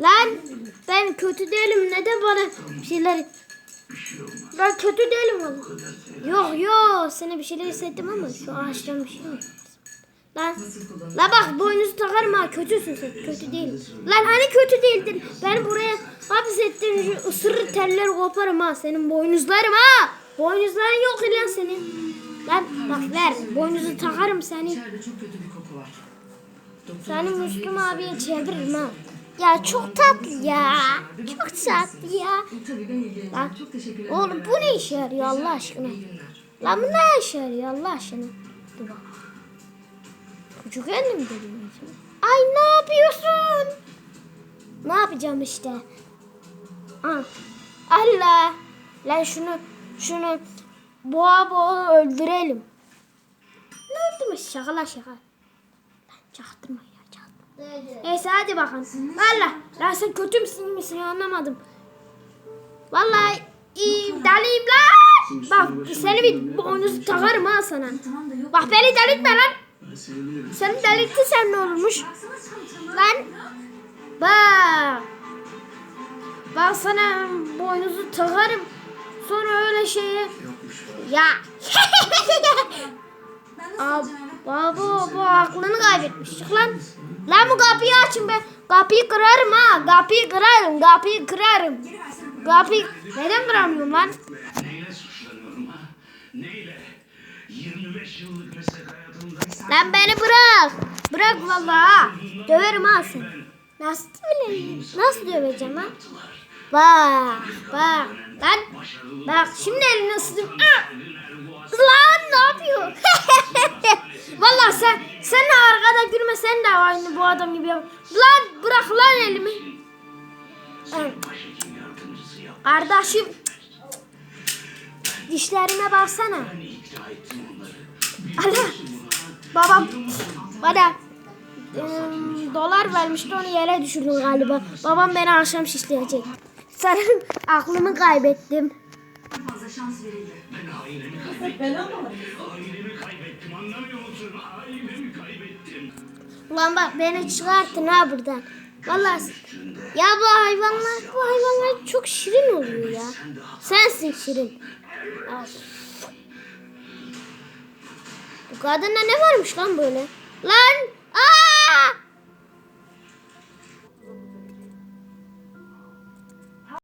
Lan ben kötü değilim. Neden bana bir şeyler... Ben kötü değilim valla. Yok yok sana bir şeyler hissettim ama şu ağaçtan bir şey mi? Lan, la bak boynuzu takarım ha kötüsün sen kötü değil. Lan hani kötü değildin ben buraya hapsettin şu ısırır telleri koparım ha senin boynuzlarım ha. Boynuzların yok lan senin. Lan bak ver boynuzu takarım seni. Seni Müslüm abiye çeviririm ha. Ya çok tatlı ya. Çok tatlı ya. Lan. Oğlum bu ne işe yarıyor Allah aşkına? Lan bu ne işe yarıyor Allah aşkına? Dur bak. Elli mi dedim? Ay ne yapıyorsun? Ne yapacağım işte? Al. Allah. Lan şunu şunu boğa boğa öldürelim. Ne öldürme şakala şaka. Lan çaktırma ya. Neyse hadi bakalım. Valla. Lan sen kötü müsün misin anlamadım. Vallahi iyi deliyim lan. Bak seni bir boynuz takarım ha sana. Bak beni delirtme lan. Seni delirtirsem ne olurmuş? Lan. Bak. Ben sana boynuzu takarım. Sonra öyle. Yokmuş. Ya. Ben nasıl Ab, alacağım? Baba bu aklını kaybetmiş. Lan. Lan bu kapıyı açın be. Kapıyı kırarım ha. Kapıyı kırarım. Kapıyı kırarım. Kapıyı neden kıramıyorum lan? Neyle suçlanıyorum ha? Neyle? 25 yıllık meslek hayatımda Lan beni bırak. Bırak vallahi. Döverim ha seni. Nasıl bile nasıl döveceğim ha? Bak bak lan bak şimdi elini ısıtayım. Ah! Lan ne yapıyor? Vallahi sen sen de arkada gülme sen de aynı bu adam gibi yap. Lan bırak lan elimi. Evet. Kardeşim dişlerime baksana. Allah babam bana ım, dolar vermişti onu yere düşürdüm galiba. Babam beni akşam şişleyecek. Sanırım aklımı kaybettim. Fazla şans verildi. Ben ailemi kaybettim. Ailemi kaybettim anlamıyor musun? Ailemi kaybettim. Ulan bak beni çıkartın ha buradan. Vallahi ya bu hayvanlar bu hayvanlar çok şirin oluyor ya. Sensin şirin. Bu kadında ne varmış lan böyle? Lan